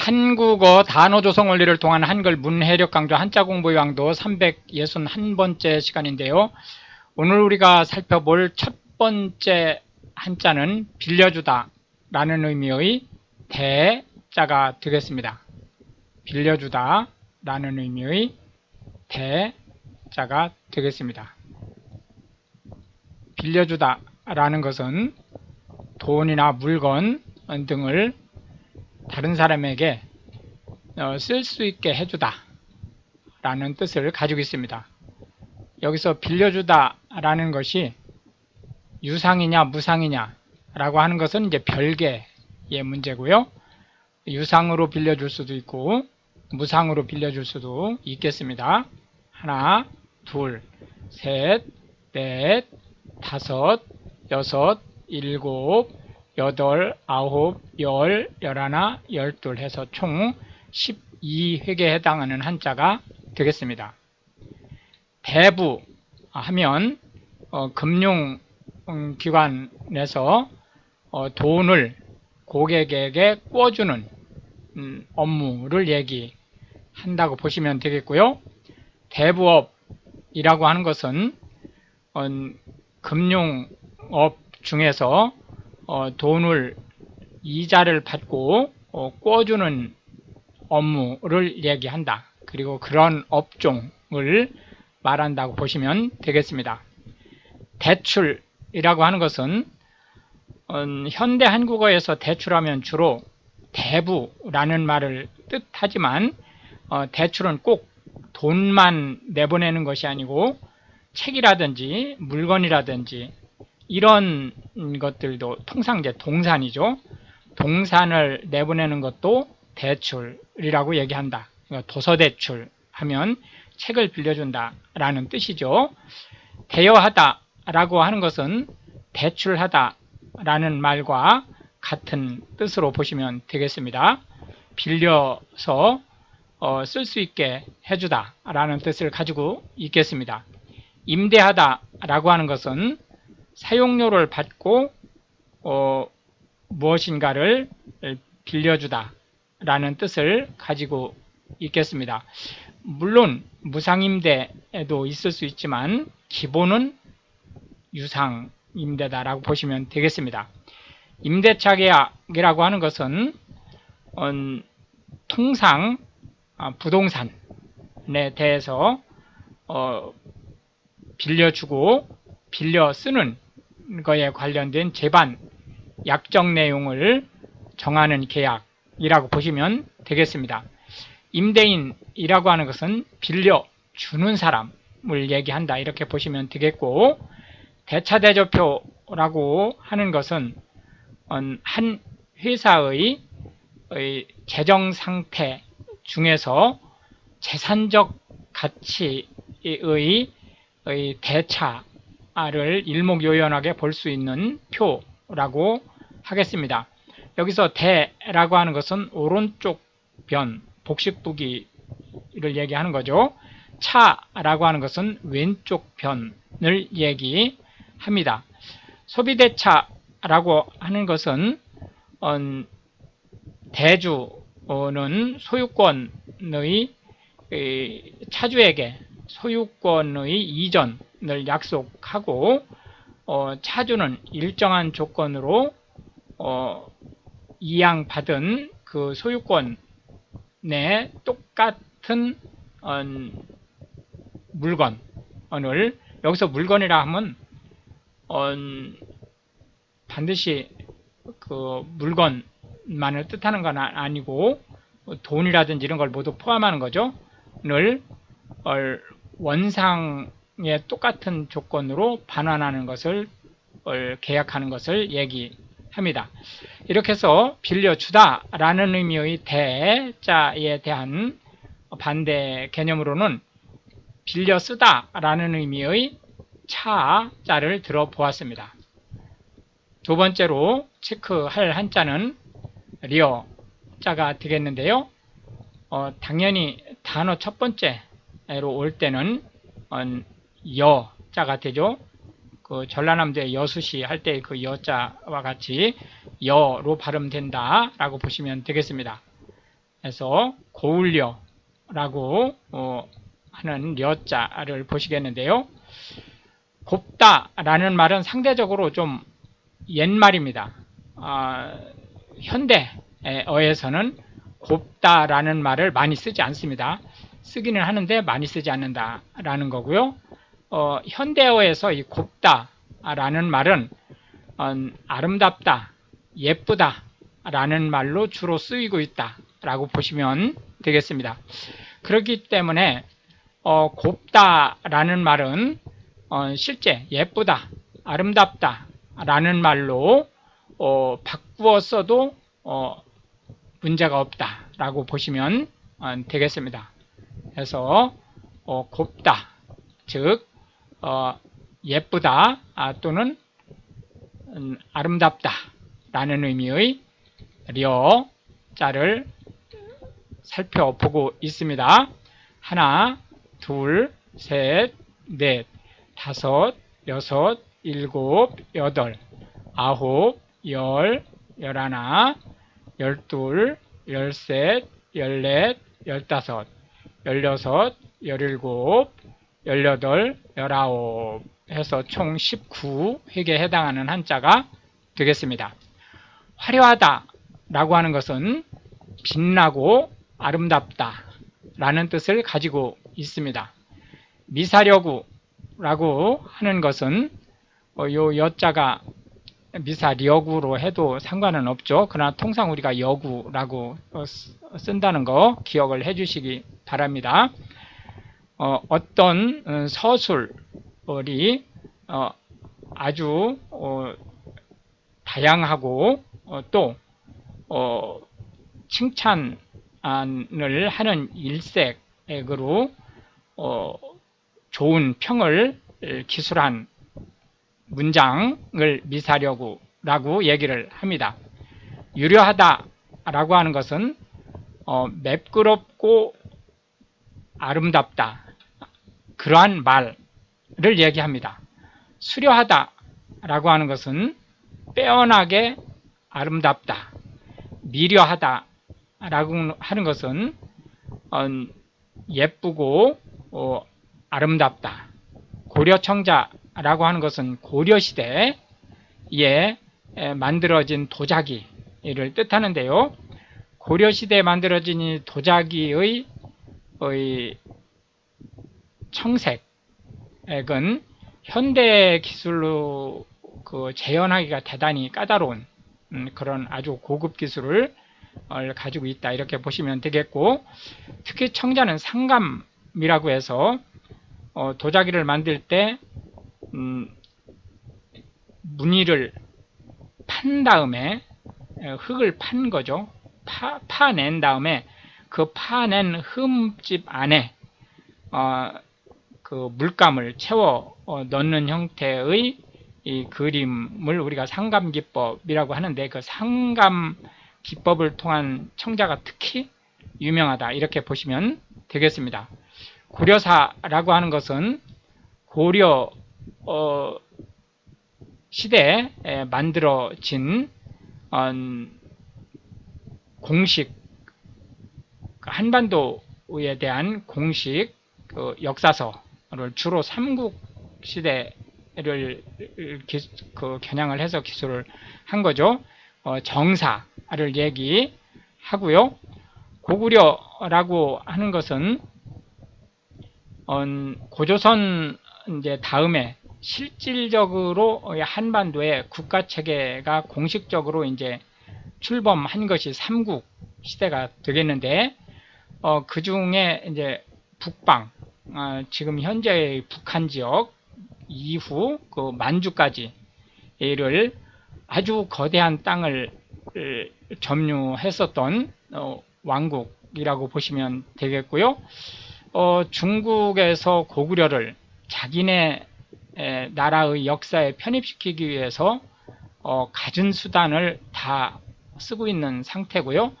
한국어 단어 조성 원리를 통한 한글 문해력 강조 한자 공부 요강도 361번째 시간인데요. 오늘 우리가 살펴볼 첫 번째 한자는 빌려주다 라는 의미의 대자가 되겠습니다. 빌려주다 라는 의미의 대자가 되겠습니다. 빌려주다 라는 것은 돈이나 물건 등을 다른 사람에게 어, 쓸수 있게 해주다 라는 뜻을 가지고 있습니다. 여기서 빌려주다 라는 것이 유상이냐 무상이냐 라고 하는 것은 이제 별개의 문제고요. 유상으로 빌려줄 수도 있고 무상으로 빌려줄 수도 있겠습니다. 하나, 둘, 셋, 넷, 다섯, 여섯, 일곱, 여덟, 아홉, 열, 열하나, 열둘 해서 총 12획에 해당하는 한자가 되겠습니다. 대부 하면 어, 금융기관에서 어, 돈을 고객에게 꿔주는 음, 업무를 얘기한다고 보시면 되겠고요. 대부업이라고 하는 것은 어, 금융업 중에서 어, 돈을 이자를 받고 어, 꿔주는 업무를 얘기한다. 그리고 그런 업종을 말한다고 보시면 되겠습니다. 대출이라고 하는 것은 음, 현대 한국어에서 대출하면 주로 대부라는 말을 뜻하지만 어, 대출은 꼭 돈만 내보내는 것이 아니고 책이라든지 물건이라든지 이런 것들도 통상 이제 동산이죠. 동산을 내보내는 것도 대출이라고 얘기한다. 그러니까 도서 대출 하면 책을 빌려준다 라는 뜻이죠. 대여하다 라고 하는 것은 대출하다 라는 말과 같은 뜻으로 보시면 되겠습니다. 빌려서 어, 쓸 수 있게 해주다 라는 뜻을 가지고 있겠습니다. 임대하다 라고 하는 것은 사용료를 받고 어, 무엇인가를 빌려주다 라는 뜻을 가지고 있겠습니다. 물론 무상임대에도 있을 수 있지만 기본은 유상임대다라고 보시면 되겠습니다. 임대차 계약이라고 하는 것은 어, 통상 아, 부동산에 대해서 어, 빌려주고 빌려 쓰는 거에 관련된 제반 약정 내용을 정하는 계약이라고 보시면 되겠습니다. 임대인이라고 하는 것은 빌려 주는 사람을 얘기한다 이렇게 보시면 되겠고 대차대조표라고 하는 것은 한 회사의 재정 상태 중에서 재산적 가치의 대차 를 일목요연하게 볼 수 있는 표라고 하겠습니다. 여기서 대라고 하는 것은 오른쪽 변, 복식부기를 얘기하는 거죠. 차라고 하는 것은 왼쪽 변을 얘기합니다. 소비대차라고 하는 것은 대주는 소유권의 차주에게 소유권의 이전 을 약속하고 어, 차주는 일정한 조건으로 어, 이양받은 그 소유권에 똑같은 어, 물건을 여기서 물건이라 하면 어, 반드시 그 물건만을 뜻하는 건 아니고 돈이라든지 이런 걸 모두 포함하는 거죠. 를 원상 의 똑같은 조건으로 반환하는 것을 계약하는 것을 얘기합니다. 이렇게 해서 빌려주다 라는 의미의 대자에 대한 반대 개념으로는 빌려 쓰다 라는 의미의 차 자를 들어보았습니다. 두 번째로 체크할 한자는 리어 자가 되겠는데요. 어, 당연히 단어 첫 번째로 올 때는 어, 여자가 되죠. 그 전라남도의 여수시 할 때 그 여자와 같이 여로 발음된다라고 보시면 되겠습니다. 해서 고울려라고 어, 하는 려자를 보시겠는데요. 곱다라는 말은 상대적으로 좀 옛말입니다. 아, 현대어에서는 곱다라는 말을 많이 쓰지 않습니다. 쓰기는 하는데 많이 쓰지 않는다라는 거고요. 어, 현대어에서 이 곱다라는 말은 어, 아름답다, 예쁘다라는 말로 주로 쓰이고 있다라고 보시면 되겠습니다. 그렇기 때문에 어, 곱다라는 말은 어, 실제 예쁘다, 아름답다라는 말로 어, 바꾸어 써도 어, 문제가 없다라고 보시면 어, 되겠습니다. 그래서 어, 곱다, 즉 어, 예쁘다 아, 또는 음, 아름답다 라는 의미의 려자를 살펴보고 있습니다. 하나, 둘, 셋, 넷, 다섯, 여섯, 일곱, 여덟, 아홉, 열, 열하나, 열둘, 열셋, 열넷, 열다섯, 열여섯, 열일곱, 열여덟, 열아홉 해서 총 19획에 해당하는 한자가 되겠습니다. 화려하다 라고 하는 것은 빛나고 아름답다 라는 뜻을 가지고 있습니다. 미사려구 라고 하는 것은 어, 요 여자가 미사려구로 해도 상관은 없죠. 그러나 통상 우리가 여구라고 어, 쓴다는 거 기억을 해주시기 바랍니다. 어, 떤 서술이 어, 아주 어, 다양하고 어, 또 어, 칭찬을 하는 일색으로 어, 좋은 평을 기술한 문장을 미사려구라고 얘기를 합니다. 유려하다 라고 하는 것은 어, 맵끄럽고 아름답다 그러한 말을 얘기합니다. 수려하다 라고 하는 것은 빼어나게 아름답다, 미려하다 라고 하는 것은 어, 예쁘고 어, 아름답다. 고려청자라고 하는 것은 고려시대에 만들어진 도자기를 뜻하는데요. 고려시대에 만들어진 이 도자기의 청색은 현대 기술로 그 재현하기가 대단히 까다로운 음, 그런 아주 고급 기술을 가지고 있다 이렇게 보시면 되겠고 특히 청자는 상감이라고 해서 어, 도자기를 만들 때 음, 무늬를 판 다음에 흙을 판 거죠. 파, 파낸 다음에 그 파낸 흠집 안에 어, 그 물감을 채워 어, 넣는 형태의 이 그림을 우리가 상감 기법이라고 하는데 그 상감 기법을 통한 청자가 특히 유명하다 이렇게 보시면 되겠습니다. 고려사라고 하는 것은 고려 어, 시대에 만들어진 어, 공식 한반도에 대한 공식 그 역사서를 주로 삼국 시대를 그 겨냥을 해서 기술을 한 거죠. 어, 정사를 얘기하고요. 고구려라고 하는 것은 어, 고조선 이제 다음에 실질적으로 한반도의 국가 체계가 공식적으로 이제 출범한 것이 삼국 시대가 되겠는데 어, 그 중에 이제 북방 어, 지금 현재의 북한 지역 이후 그 만주까지 를 아주 거대한 땅을 점유했었던 어, 왕국이라고 보시면 되겠고요. 어, 중국에서 고구려를 자기네 나라의 역사에 편입시키기 위해서 어, 갖은 수단을 다 쓰고 있는 상태고요.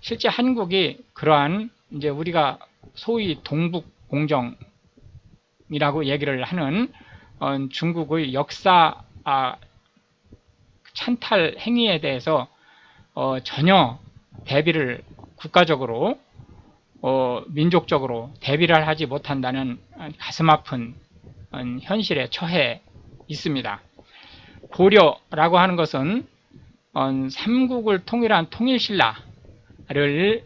실제 한국이 그러한 이제 우리가 소위 동북 공정이라고 얘기를 하는 어, 중국의 역사 아, 찬탈 행위에 대해서 어, 전혀 대비를 국가적으로 어, 민족적으로 대비를 하지 못한다는 가슴 아픈 음, 현실에 처해 있습니다. 고려라고 하는 것은 어, 삼국을 통일한 통일신라를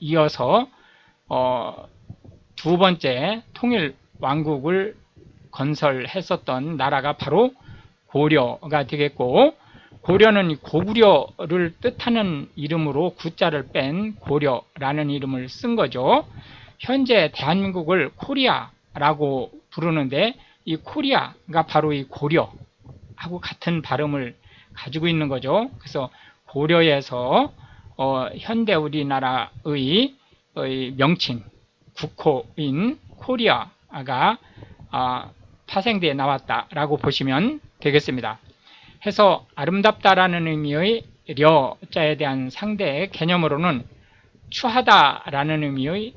이어서 어, 두 번째 통일 왕국을 건설했었던 나라가 바로 고려가 되겠고 고려는 고구려를 뜻하는 이름으로 구자를 뺀 고려라는 이름을 쓴 거죠. 현재 대한민국을 코리아라고 부르는데 이 코리아가 바로 이 고려하고 같은 발음을 가지고 있는 거죠. 그래서 고려에서 어, 현대 우리나라의 명칭 국호인 코리아가 아, 파생되어 나왔다라고 보시면 되겠습니다. 해서 아름답다라는 의미의 려자에 대한 상대 개념으로는 추하다라는 의미의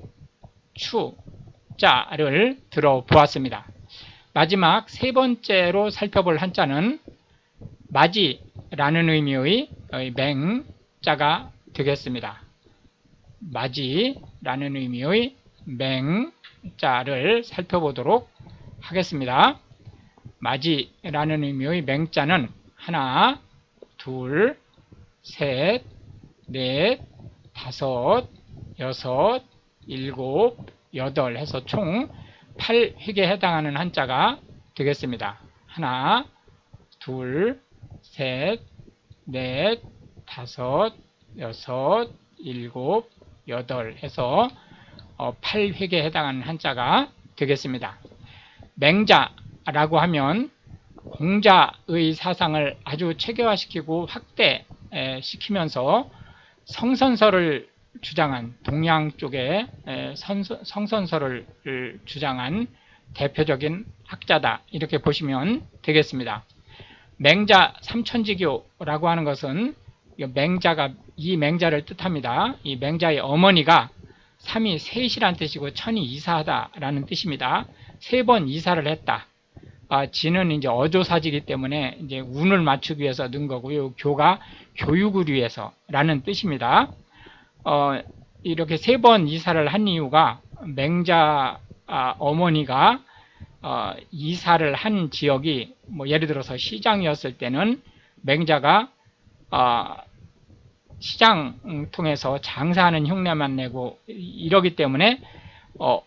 추자를 들어보았습니다. 마지막 세 번째로 살펴볼 한자는 맞이라는 의미의 맹자가 되겠습니다. 맞이라는 의미의 맹자를 살펴보도록 하겠습니다. 맞이라는 의미의 맹자는 하나, 둘, 셋, 넷, 다섯, 여섯, 일곱, 여덟 해서 총 8획에 해당하는 한자가 되겠습니다. 하나, 둘, 셋, 넷, 다섯, 여섯, 일곱, 여덟 해서 8획에 어, 해당하는 한자가 되겠습니다. 맹자라고 하면 공자의 사상을 아주 체계화시키고 확대시키면서 성선설을 주장한 동양 쪽에 성선설을 주장한 대표적인 학자다 이렇게 보시면 되겠습니다. 맹자 삼천지교라고 하는 것은 맹자가 이 맹자를 뜻합니다. 이 맹자의 어머니가 삼이 셋이란 뜻이고 천이 이사하다라는 뜻입니다. 세 번 이사를 했다. 아, 지는 이제 어조사지기 때문에 이제 운을 맞추기 위해서 넣은 거고요. 교가 교육을 위해서라는 뜻입니다. 어, 이렇게 세 번 이사를 한 이유가 맹자 아, 어머니가 어, 이사를 한 지역이 뭐 예를 들어서 시장이었을 때는 맹자가 어, 시장 통해서 장사하는 흉내만 내고 이러기 때문에 어,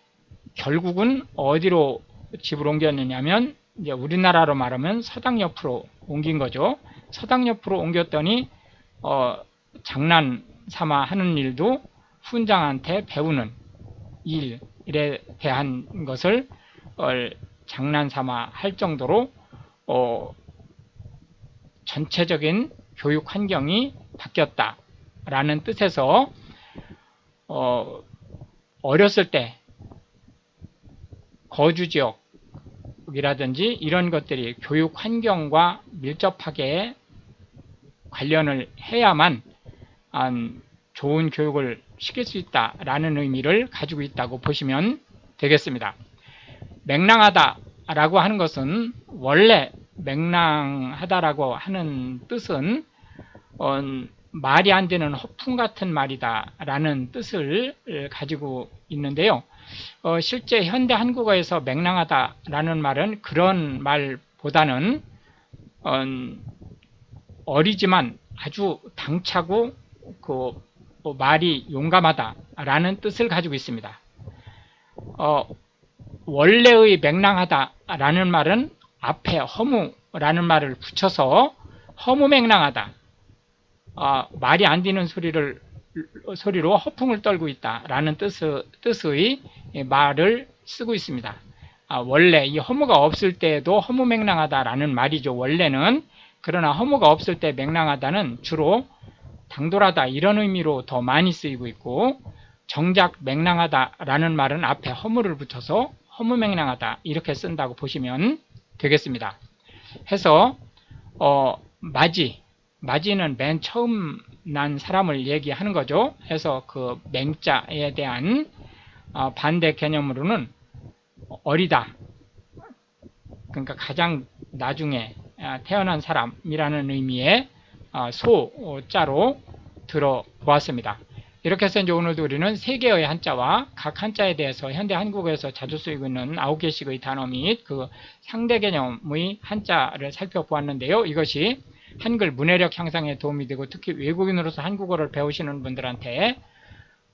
결국은 어디로 집을 옮겼느냐면 이제 우리나라로 말하면 서당 옆으로 옮긴 거죠. 서당 옆으로 옮겼더니 어, 장난 삼아 하는 일도 훈장한테 배우는 일에 대한 것을 어, 장난 삼아 할 정도로 어, 전체적인 교육 환경이 바뀌었다 라는 뜻에서 어, 어렸을 때 거주 지역이라든지 이런 것들이 교육 환경과 밀접하게 관련을 해야만 좋은 교육을 시킬 수 있다라는 의미를 가지고 있다고 보시면 되겠습니다. 맹랑하다라고 하는 것은 원래 맹랑하다라고 하는 뜻은 어, 말이 안 되는 허풍 같은 말이다라는 뜻을 가지고 있는데요. 어, 실제 현대 한국어에서 맹랑하다라는 말은 그런 말보다는 어, 리지만 아주 당차고 그 뭐 말이 용감하다라는 뜻을 가지고 있습니다. 어, 원래의 맹랑하다라는 말은 앞에 허무라는 말을 붙여서 허무맹랑하다. 어, 말이 안 되는 소리를 소리로 허풍을 떨고 있다라는 뜻의, 뜻의 말을 쓰고 있습니다. 아, 원래 이 허무가 없을 때도 허무맹랑하다라는 말이죠. 원래는 그러나 허무가 없을 때 맹랑하다는 주로 당돌하다 이런 의미로 더 많이 쓰이고 있고 정작 맹랑하다라는 말은 앞에 허무를 붙여서 허무맹랑하다 이렇게 쓴다고 보시면 되겠습니다. 해서 어, 맞이 맞이는 맨 처음 난 사람을 얘기하는 거죠. 해서 그 맹자에 대한 어, 반대 개념으로는 어리다. 그러니까 가장 나중에 아, 태어난 사람이라는 의미의 어, 소자로 들어보았습니다. 이렇게 해서 이제 오늘도 우리는 세 개의 한자와 각 한자에 대해서 현대 한국어에서 자주 쓰이고 있는 아홉 개씩의 단어 및 그 상대 개념의 한자를 살펴보았는데요. 이것이 한글 문해력 향상에 도움이 되고 특히 외국인으로서 한국어를 배우시는 분들한테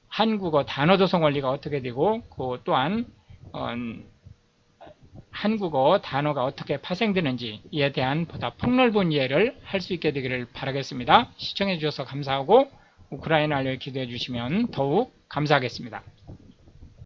한국어 단어 조성 원리가 어떻게 되고 그 또한 어, 한국어 단어가 어떻게 파생되는지에 대한 보다 폭넓은 이해를 할 수 있게 되기를 바라겠습니다. 시청해 주셔서 감사하고 우크라이나를 기도해 주시면 더욱 감사하겠습니다.